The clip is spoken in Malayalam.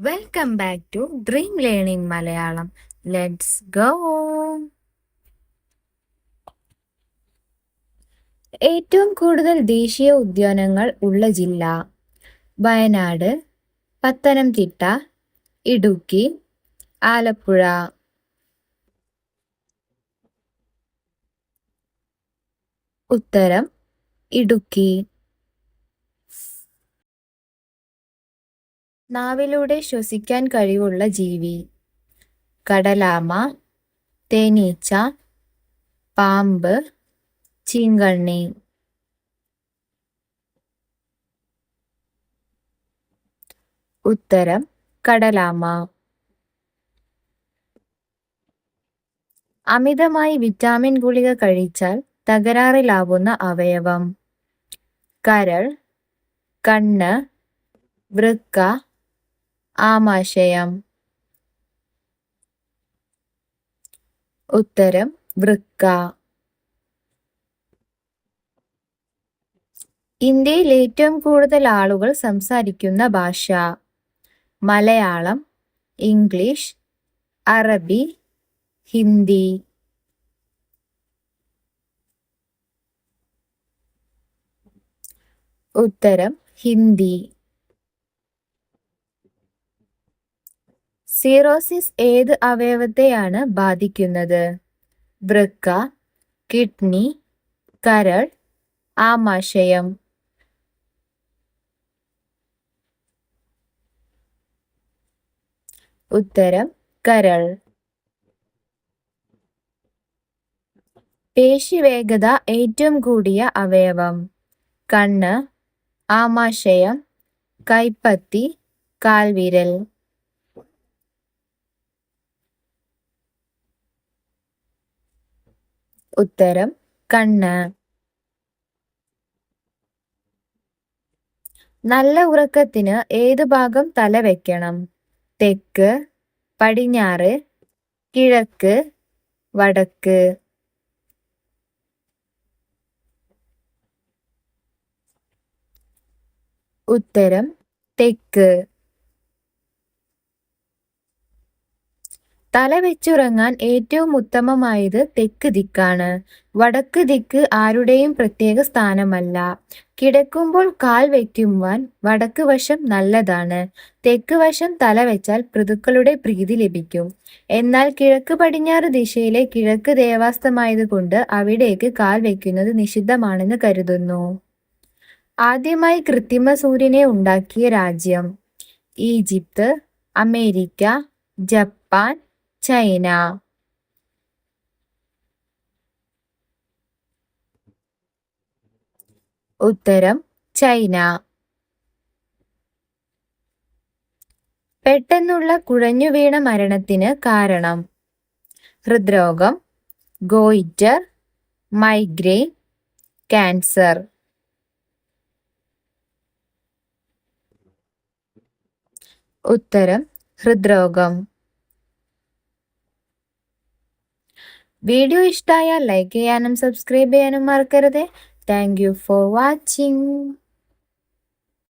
Welcome back to dream learning Malayalam let's go ഏറ്റവും കൂടുതൽ ദേശീയ ഉദ്യാനങ്ങൾ ഉള്ള ജില്ല വയനാട് പത്തനംതിട്ട ഇടുക്കി ആലപ്പുഴ. ഉത്തരം ഇടുക്കി. നാവിലൂടെ ശ്വസിക്കാൻ കഴിവുള്ള ജീവി. കടലാമ തേനീച്ച പാമ്പ് ചീങ്കണ്ണി. ഉത്തരം കടലാമ. അമിതമായി വിറ്റാമിൻ ഗുളിക കഴിച്ചാൽ തകരാറിലാവുന്ന അവയവം. കരൾ കണ്ണ് വൃക്ക ആമാശയം ഉത്തരം വൃക്ക. ഇന്ത്യയിൽ ഏറ്റവും കൂടുതൽ ആളുകൾ സംസാരിക്കുന്ന ഭാഷ മലയാളം ഇംഗ്ലീഷ് അറബി ഹിന്ദി. ഉത്തരം ഹിന്ദി. സീറോസിസ് ഏത് അവയവത്തെയാണ് ബാധിക്കുന്നത്? വൃക്ക കിഡ്നി കരൾ ആമാശയം. ഉത്തരം കരൾ. പേശിവേഗത ഏറ്റവും കൂടിയ അവയവം. കണ്ണ് ആമാശയം കൈപ്പത്തി കാൽവിരൽ. ഉത്തരം കണ്ണ്. നല്ല ഉറക്കത്തിന് ഏത് ഭാഗം തല വെക്കണം? തെക്ക് പടിഞ്ഞാറ് കിഴക്ക് വടക്ക്. ഉത്തരം തെക്ക്. തല വെച്ചുറങ്ങാൻ ഏറ്റവും ഉത്തമമായത് തെക്ക് ദിക്കാണ്. വടക്ക് ദിക്ക് ആരുടെയും പ്രത്യേക സ്ഥാനമല്ല. കിടക്കുമ്പോൾ കാൽ വയ്ക്കുവാൻ വടക്ക് വശം നല്ലതാണ്. തെക്ക് വശം തല വെച്ചാൽ പൃതുക്കളുടെ പ്രീതി ലഭിക്കും. എന്നാൽ കിഴക്ക് പടിഞ്ഞാറ് ദിശയിലെ കിഴക്ക് ദേവാസ്തമായതുകൊണ്ട് അവിടേക്ക് കാൽ വയ്ക്കുന്നത് നിഷിദ്ധമാണെന്ന് കരുതുന്നു. ആദ്യമായി കൃത്രിമ സൂര്യനെ ഉണ്ടാക്കിയ രാജ്യം. Egypt America Japan China. ഉത്തരം ചൈന. പെട്ടെന്നുള്ള കുഴഞ്ഞു വീണ മരണത്തിന് കാരണം. ഹൃദ്രോഗം ഗോയിറ്റർ മൈഗ്രെയിൻ ക്യാൻസർ. ഉത്തരം ഹൃദ്രോഗം. വീഡിയോ ഇഷ്ടമായാൽ ലൈക്ക് ചെയ്യാനും സബ്സ്ക്രൈബ് ചെയ്യാനും മറക്കരുത്. Thank for watching.